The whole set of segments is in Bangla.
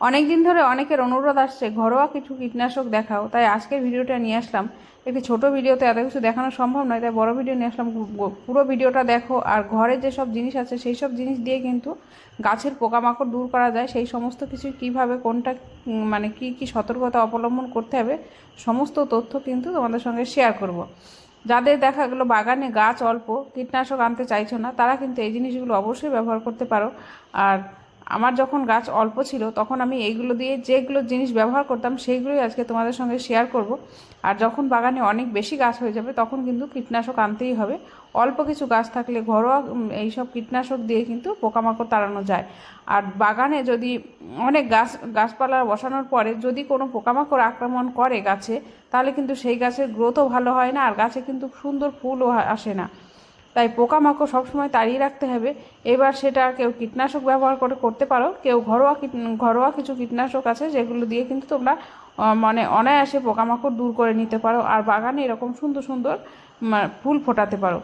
অনেক দিন ধরে অনেকের অনুরোধ আসছে, ঘরোয়া কিছু কীটনাশক দেখাও। তাই আজকের ভিডিওটা নিয়ে আসলাম। একটি ছোট ভিডিওতে এত কিছু দেখানো সম্ভব নয়, তাই বড় ভিডিও নিয়ে আসলাম। পুরো ভিডিওটা দেখো, আর ঘরে যেসব জিনিস আছে, সেই সব জিনিস দিয়ে কিন্তু গাছের পোকামাকড় দূর করা যায়। সেই সমস্ত কিছু কীভাবে, কোনটা মানে কি কি সতর্কতা অবলম্বন করতে হবে, সমস্ত তথ্য কিন্তু তোমাদের সঙ্গে শেয়ার করব। যাদের দেখা গেলো বাগানে গাছ অল্প, কীটনাশক আনতে চাইছো না, তারা কিন্তু এই জিনিসগুলো অবশ্যই ব্যবহার করতে পারো। আর আমার যখন গাছ অল্প ছিল, তখন আমি এইগুলো দিয়ে যেগুলো জিনিস ব্যবহার করতাম, সেইগুলোই আজকে তোমাদের সঙ্গে শেয়ার করব। আর যখন বাগানে অনেক বেশি গাছ হয়ে যাবে, তখন কিন্তু কীটনাশক আনতেই হবে। অল্প কিছু গাছ থাকলে ঘরোয়া এইসব কীটনাশক দিয়ে কিন্তু পোকামাকড় তাড়ানো যায়। আর বাগানে যদি অনেক গাছ, গাছপালা বসানোর পরে যদি কোনো পোকামাকড় আক্রমণ করে গাছে, তাহলে কিন্তু সেই গাছের গ্রোথও ভালো হয় না, আর গাছে কিন্তু সুন্দর ফুলও আসে না। তাই পোকামাকড় সবসময় তাড়িয়ে রাখতে হবে। এবার সেটা কেউ কীটনাশক ব্যবহার করে করতে পারো। কেউ ঘরোয়া ঘরোয়া কিছু কীটনাশক আছে যেগুলো দিয়ে কিন্তু তোমরা মানে অনায়াসে পোকামাকড় দূর করে নিতে পারো আর বাগানে এরকম সুন্দর সুন্দর ফুল ফোটাতে পারো।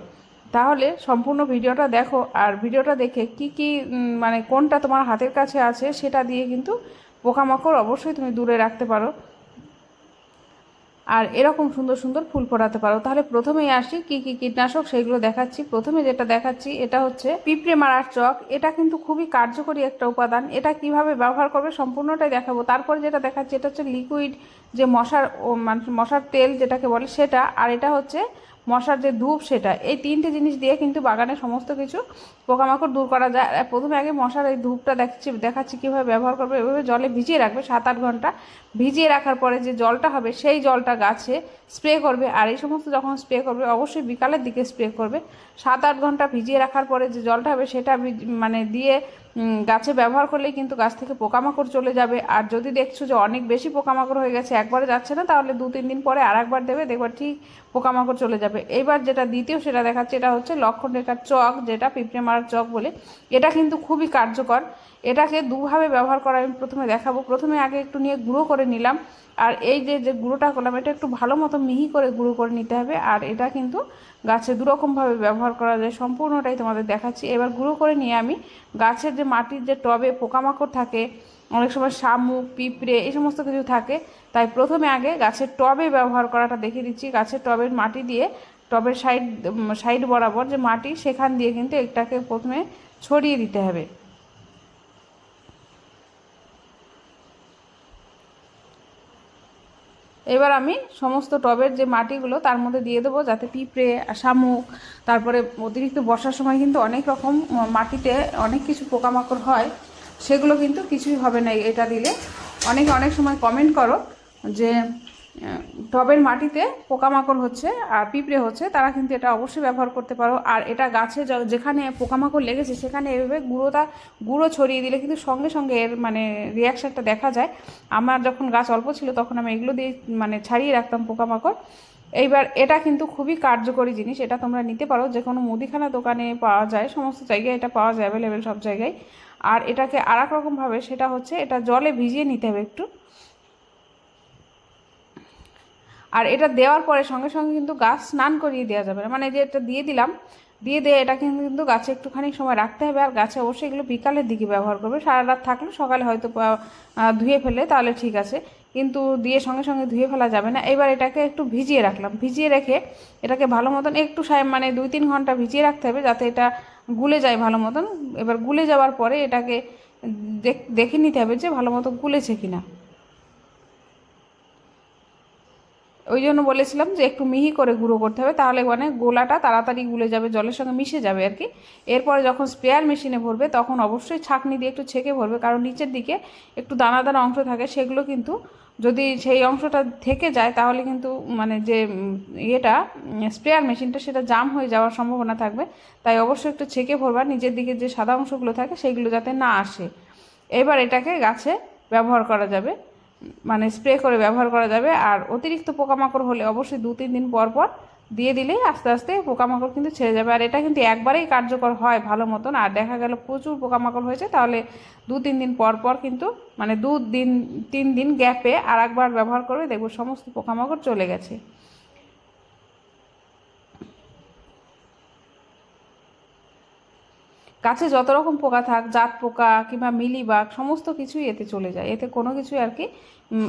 তাহলে সম্পূর্ণ ভিডিওটা দেখো আর ভিডিওটা দেখে কি কি মানে কোনটা তোমার হাতের কাছে আছে সেটা দিয়ে কিন্তু পোকামাকড় অবশ্যই তুমি দূরে রাখতে পারো। আর এরকম সুন্দর সুন্দর ফুল ফোটাতে পারো। তাহলে প্রথমেই আসি, কি কি কীটনাশক সেইগুলো দেখাচ্ছি। প্রথমে যেটা দেখাচ্ছি, এটা হচ্ছে পিঁপড়ে মারার চক। এটা কিন্তু খুবই কার্যকরী একটা উপাদান। এটা কীভাবে ব্যবহার করবে সম্পূর্ণটাই দেখাবো। তারপরে যেটা দেখাচ্ছি, এটা হচ্ছে লিকুইড যে মশার মানে মশার তেল যেটাকে বলে সেটা। আর এটা হচ্ছে মশার যে ধূপ সেটা, এই তিনটে জিনিস দিয়ে কিন্তু বাগানে সমস্ত কিছু পোকামাকড় দূর করা যায়। আর প্রথমে আগে মশার এই ধূপটা দেখছি, দেখাচ্ছি কীভাবে ব্যবহার করবে। এভাবে জলে ভিজিয়ে রাখবে সাত আট ঘণ্টা। ভিজিয়ে রাখার পরে যে জলটা হবে, সেই জলটা গাছে স্প্রে করবে। আর এই সমস্ত যখন স্প্রে করবে, অবশ্যই বিকালের দিকে স্প্রে করবে। সাত আট ঘণ্টা ভিজিয়ে রাখার পরে যে জলটা হবে, সেটা মানে দিয়ে গাছে ব্যবহার করলেই কিন্তু গাছ থেকে পোকামাকড় চলে যাবে। আর যদি দেখছ যে অনেক বেশি পোকামাকড় হয়ে গেছে, একবারে যাচ্ছে না, তাহলে দু তিন দিন পরে আর একবার দেবে দেখবার ঠিক পোকামাকড় চলে যাবে। এইবার যেটা দ্বিতীয় সেটা দেখাচ্ছে, এটা হচ্ছে লক্ষণ রেখার চক, যেটা পিঁপড়ে মারার চক বলে। এটা কিন্তু খুবই কার্যকর। এটাকে দুভাবে ব্যবহার করা আমি প্রথমে দেখাবো। প্রথমে আগে একটু নিয়ে গুঁড়ো করে নিলাম। আর এই যে যে গুঁড়োটা করলাম, এটা একটু ভালো মতো মিহি করে গুঁড়ো করে নিতে হবে। আর এটা কিন্তু গাছে দুরকমভাবে ব্যবহার করা যায়, সম্পূর্ণটাই তোমাদের দেখাচ্ছি। এবার গুঁড়ো করে নিয়ে আমি গাছের যে মাটির যে টবে পোকামাকড় থাকে, অনেক সময় শামুক, পিঁপড়ে এই সমস্ত কিছু থাকে, তাই প্রথমে আগে গাছের টবে ব্যবহার করাটা দেখিয়ে দিচ্ছি। গাছের টবের মাটি দিয়ে, টবের সাইড সাইড বরাবর যে মাটি, সেখান দিয়ে কিন্তু এটাকে প্রথমে ছড়িয়ে দিতে হবে। এবার আমি সমস্ত টবের যে মাটিগুলো তার মধ্যে দিয়ে দেবো, যাতে পিঁপড়ে, শামুক, তারপরে অতিরিক্ত বর্ষার সময় কিন্তু অনেক রকম মাটিতে অনেক কিছু পোকামাকড় হয়, সেগুলো কিন্তু কিছুই হবে না। এটা দিলে অনেকে অনেক সময় কমেন্ট করো যে টবের মাটিতে পোকামাকড় হচ্ছে আর পিঁপড়ে হচ্ছে, তারা কিন্তু এটা অবশ্যই ব্যবহার করতে পারো। আর এটা গাছে যেখানে পোকামাকড় লেগেছে, সেখানে এভাবে গুঁড়োটা গুঁড়ো ছড়িয়ে দিলে কিন্তু সঙ্গে সঙ্গে এর মানে রিয়াকশানটা দেখা যায়। আমার যখন গাছ অল্প ছিল, তখন আমি এগুলো দিয়ে মানে ছাড়িয়ে রাখতাম পোকামাকড়। এইবার এটা কিন্তু খুবই কার্যকরী জিনিস, এটা তোমরা নিতে পারো। যে কোনো মুদিখানা দোকানে পাওয়া যায়, সমস্ত জায়গায় এটা পাওয়া যায় অ্যাভেলেবেল সব জায়গায়। আর এটাকে আর এক রকমভাবে সেটা হচ্ছে এটা জলে ভিজিয়ে নিতে হবে একটু। আর এটা দেওয়ার পরে সঙ্গে সঙ্গে কিন্তু গাছ স্নান করিয়ে দেওয়া যাবে না। মানে যে এটা দিয়ে দিলাম, দিয়ে দিয়ে এটা কিন্তু গাছে একটুখানি সময় রাখতে হবে আর গাছে অবশ্যই এগুলো বিকালের দিকে ব্যবহার করবে। সারা রাত থাকলে সকালে হয়তো ধুয়ে ফেলে তাহলে ঠিক আছে। কিন্তু দিয়ে সঙ্গে সঙ্গে ধুয়ে ফেলা যাবে না। এবার এটাকে একটু ভিজিয়ে রাখলাম। ভিজিয়ে রেখে এটাকে ভালো মতন একটু মানে দুই তিন ঘণ্টা ভিজিয়ে রাখতে হবে যাতে এটা গুলে যায় ভালো মতন। এবার গুলে যাওয়ার পরে এটাকে দেখ- দেখে নিতে হবে যে ভালো মতো গুলেছে কিনা। ওই জন্য বলেছিলাম যে একটু মিহি করে গুঁড়ো করতে হবে, তাহলে মানে গোলাটা তাড়াতাড়ি গুলে যাবে, জলের সঙ্গে মিশে যাবে আর কি। এরপরে যখন স্প্রেয়ার মেশিনে ভরবে, তখন অবশ্যই ছাঁকনি দিয়ে একটু ছেঁকে ভরবে, কারণ নিচের দিকে একটু দানা দানা অংশ থাকে, সেগুলো কিন্তু যদি সেই অংশটা থেকে যায়, তাহলে কিন্তু মানে যে ইয়েটা স্প্রেয়ার মেশিনটা সেটা জাম হয়ে যাওয়ার সম্ভাবনা থাকবে। তাই অবশ্যই একটু ছেঁকে ভরবা নিজের দিকে যে সাদা অংশগুলো থাকে সেইগুলো যাতে না আসে। এবার এটাকে গাছে ব্যবহার করা যাবে। মানে স্প্রে করে ব্যবহার করা যাবে। আর অতিরিক্ত পোকামাকড় হলে অবশ্যই দু তিন দিন পর পর দিয়ে দিলেই আস্তে আস্তে পোকামাকড় কিন্তু ছেড়ে যাবে। আর এটা কিন্তু একবারেই কার্যকর হয় ভালো মতন। আর দেখা গেল প্রচুর পোকামাকড় হয়েছে, তাহলে দু তিন দিন পর পর কিন্তু মানে দু দিন, তিন দিন গ্যাপে আর একবার ব্যবহার করবে দেখব সমস্ত পোকামাকড় চলে গেছে। গাছে যত রকম পোকা থাক, জাত পোকা কিংবা মিলিবাগ, সমস্ত কিছুই এতে চলে যায়। এতে কোনো কিছুই আর কি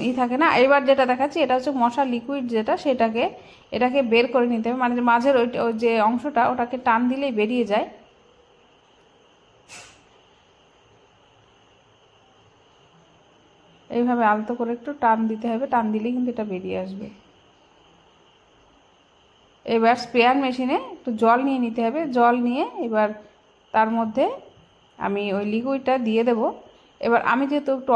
ই থাকে না। এবার যেটা দেখাচ্ছি, এটা হচ্ছে মশা লিকুইড যেটা, সেটাকে, এটাকে বের করে নিতে হবে। মানে মাঝের ওই ওই যে অংশটা, ওটাকে টান দিলেই বেরিয়ে যায়। এইভাবে আলতো করে একটু টান দিতে হবে। টান দিলেই কিন্তু এটা বেরিয়ে আসবে। এবার স্প্রেয়ার মেশিনে একটু জল নিয়ে নিতে হবে। জল নিয়ে এবার তার মধ্যে আমি ওই লিকুইডটা দিয়ে দেব। এবার আমি যেহেতু একটু